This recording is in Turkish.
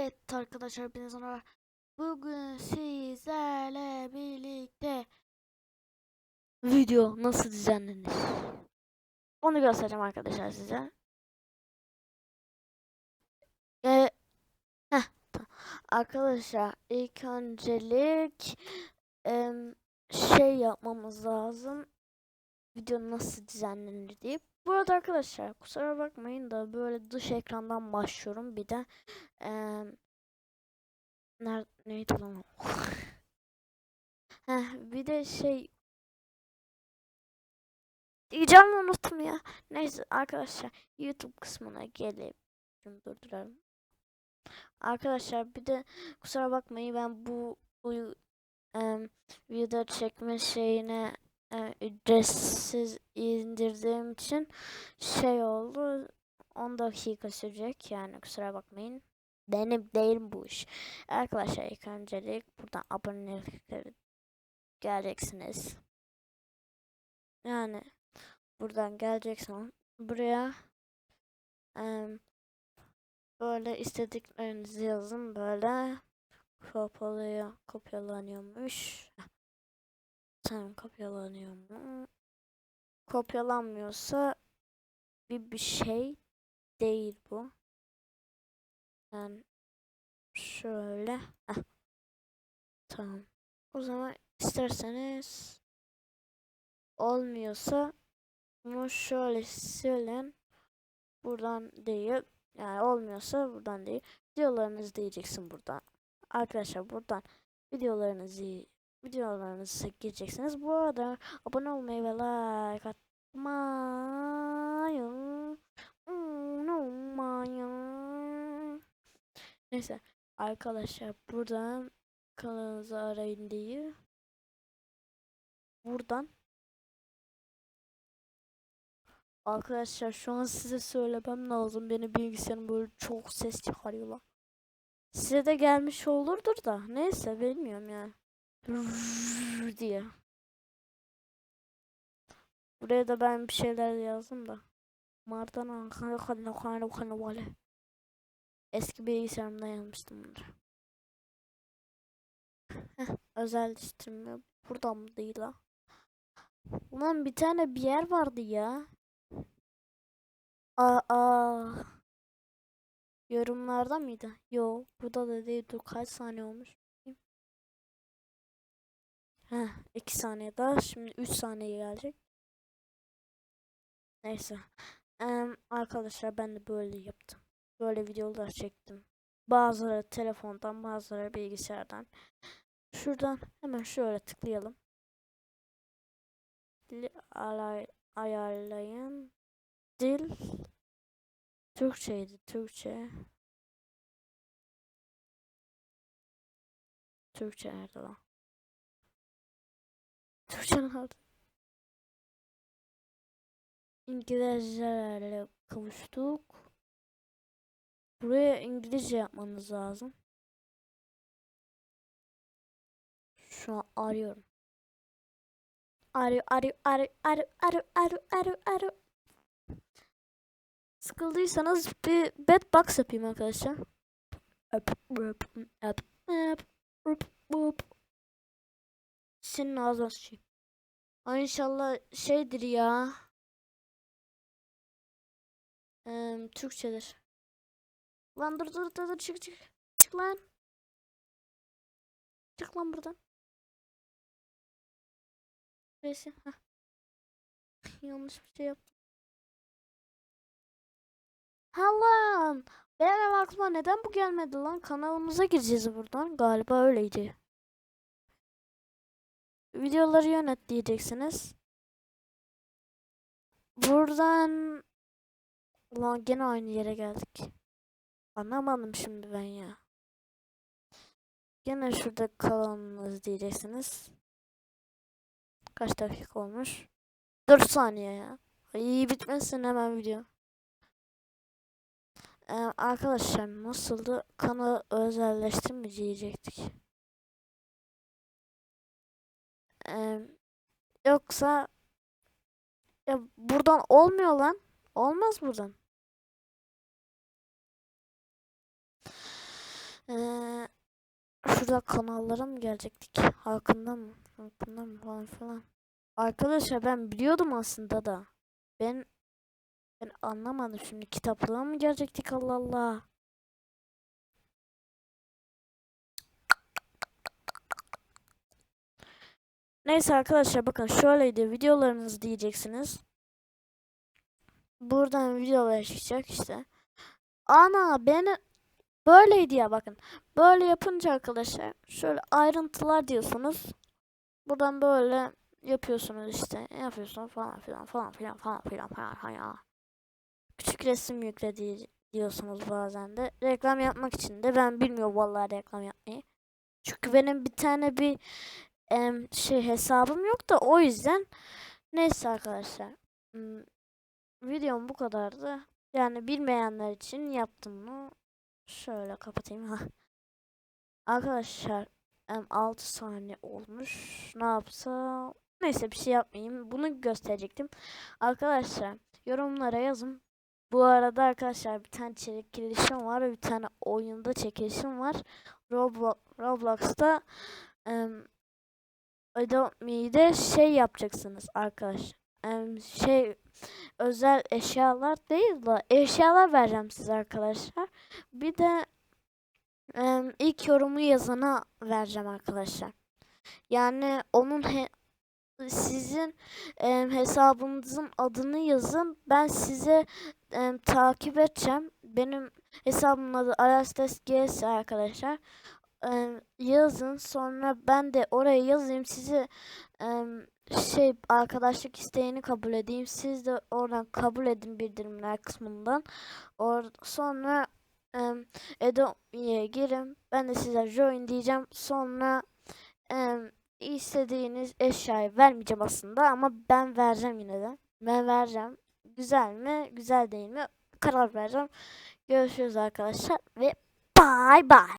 Evet arkadaşlar hepinize merhaba. Bugün sizlerle birlikte video nasıl düzenlenir? Onu göstereceğim arkadaşlar size. Ee, heh. Arkadaşlar ilk öncelik em, şey yapmamız lazım. Video nasıl düzenlenir diye. Bu arada arkadaşlar kusura bakmayın da böyle dış ekrandan başlıyorum. Bir de em, Nerede neydi lan? Heh, bir de şey diyeceğim unuttum ya. Neyse arkadaşlar YouTube kısmına gelip durduralım. Arkadaşlar bir de kusura bakmayın ben bu, bu em, video çekme şeyine e, ücretsiz indirdiğim için şey oldu 10 dakika sürecek yani kusura bakmayın. Benim değil bu iş. Arkadaşlar ilk öncelik buradan abonelikleri geleceksiniz. Yani buradan geleceksin buraya böyle istediklerinizi yazın böyle kopyalıyor kopyalanıyormuş. Tamam kopyalanıyor mu? Kopyalanmıyorsa bir bir şey değil bu. Ben şöyle. Heh. Tamam. O zaman isterseniz olmuyorsa bunu şöyle silin. Buradan değil. Yani olmuyorsa buradan değil. Videolarınızı diyeceksin buradan. Arkadaşlar buradan videolarınızı videolarınızı gireceksiniz. Bu arada abone olmayı ve like atmayı unutmayın. Neyse arkadaşlar buradan kanalınızı arayın diye buradan Arkadaşlar şu an size söylemem lazım. Benim bilgisayarım böyle çok ses çıkarıyorlar. Size de gelmiş olurdur da. Neyse bilmiyorum yani. Diye. Buraya da ben bir şeyler yazdım da. Mardana kana kana kana kana vale. Eski bilgisayarımdan yazmıştım bunları. Heh, özelleştirme buradan mı değil la? Ulan bir tane bir yer vardı ya. Aa, aa. Yorumlarda mıydı? Yo, burada da değil. Dur kaç saniye olmuş? Heh, 2 saniye daha. Şimdi 3 saniye gelecek. Neyse. Em, arkadaşlar ben de böyle yaptım. Böyle videolar çektim. Bazıları telefondan, bazıları bilgisayardan. Şuradan hemen şöyle tıklayalım. Dil alay ayarlayın. Dil Türkçeydi, Türkçe. Türkçe nerede lan? Türkçe nerede? İngilizcelerle kavuştuk. Buraya İngilizce yapmanız lazım. Şu an arıyorum. Arıyor, arıyor, arıyor, arıyor, arıyor, arıyor, arıyor, arıyor. Sıkıldıysanız bir bedbox yapayım arkadaşlar. Senin ağzına sıçayım. Ay inşallah şeydir ya. Ee, Türkçedir. Lan dur dur dur dur çık çık. Çık lan. Çık lan buradan. Neyse. Heh. Yanlış bir şey yaptım. Ha lan. Benim aklıma neden bu gelmedi lan? Kanalımıza gireceğiz buradan. Galiba öyleydi. Videoları yönet diyeceksiniz. Buradan Ulan gene aynı yere geldik. Anlamadım şimdi ben ya. Gene şurada kalanınız diyeceksiniz. Kaç dakika olmuş? 4 saniye ya. İyi bitmesin hemen video. Ee, arkadaşlar nasıldı? Kanalı özelleştirme diyecektik. Ee, yoksa ya buradan olmuyor lan. Olmaz buradan. Ee, şurada kanallara mı gelecektik? Hakkında mı? Hakkında mı falan filan. Arkadaşlar ben biliyordum aslında da. Ben ben anlamadım şimdi kitaplığa mı gelecektik Allah Allah. Neyse arkadaşlar bakın şöyleydi videolarınız diyeceksiniz. Buradan videolar çıkacak işte. Ana beni böyleydi ya bakın. Böyle yapınca arkadaşlar şöyle ayrıntılar diyorsunuz. Buradan böyle yapıyorsunuz işte. Yapıyorsun falan filan falan filan falan filan falan filan. Küçük resim yükle diyorsunuz bazen de. Reklam yapmak için de ben bilmiyorum vallahi reklam yapmayı. Çünkü benim bir tane bir em, şey hesabım yok da o yüzden neyse arkadaşlar. Hmm, videom bu kadardı. Yani bilmeyenler için yaptım bunu. Şöyle kapatayım ha. Arkadaşlar em, 6 saniye olmuş. Ne yapsam? Neyse bir şey yapmayayım. Bunu gösterecektim. Arkadaşlar yorumlara yazın. Bu arada arkadaşlar bir tane çekilişim var bir tane oyunda çekilişim var. Roblox, Roblox'ta em, Adopt Me'de şey yapacaksınız arkadaşlar. Em, şey özel eşyalar değil de eşyalar vereceğim size arkadaşlar. Bir de em, ilk yorumu yazana vereceğim arkadaşlar. Yani onun he- sizin em, hesabınızın adını yazın. Ben size em, takip edeceğim. Benim hesabımın adı Arastes GS arkadaşlar. Em, yazın sonra ben de oraya yazayım sizi em, şey arkadaşlık isteğini kabul edeyim. Siz de oradan kabul edin bildirimler kısmından. Or sonra em, Adobe'ye girin. Ben de size join diyeceğim. Sonra em, istediğiniz eşyayı vermeyeceğim aslında ama ben vereceğim yine de. Ben vereceğim. Güzel mi? Güzel değil mi? Karar vereceğim. Görüşürüz arkadaşlar ve bye bye.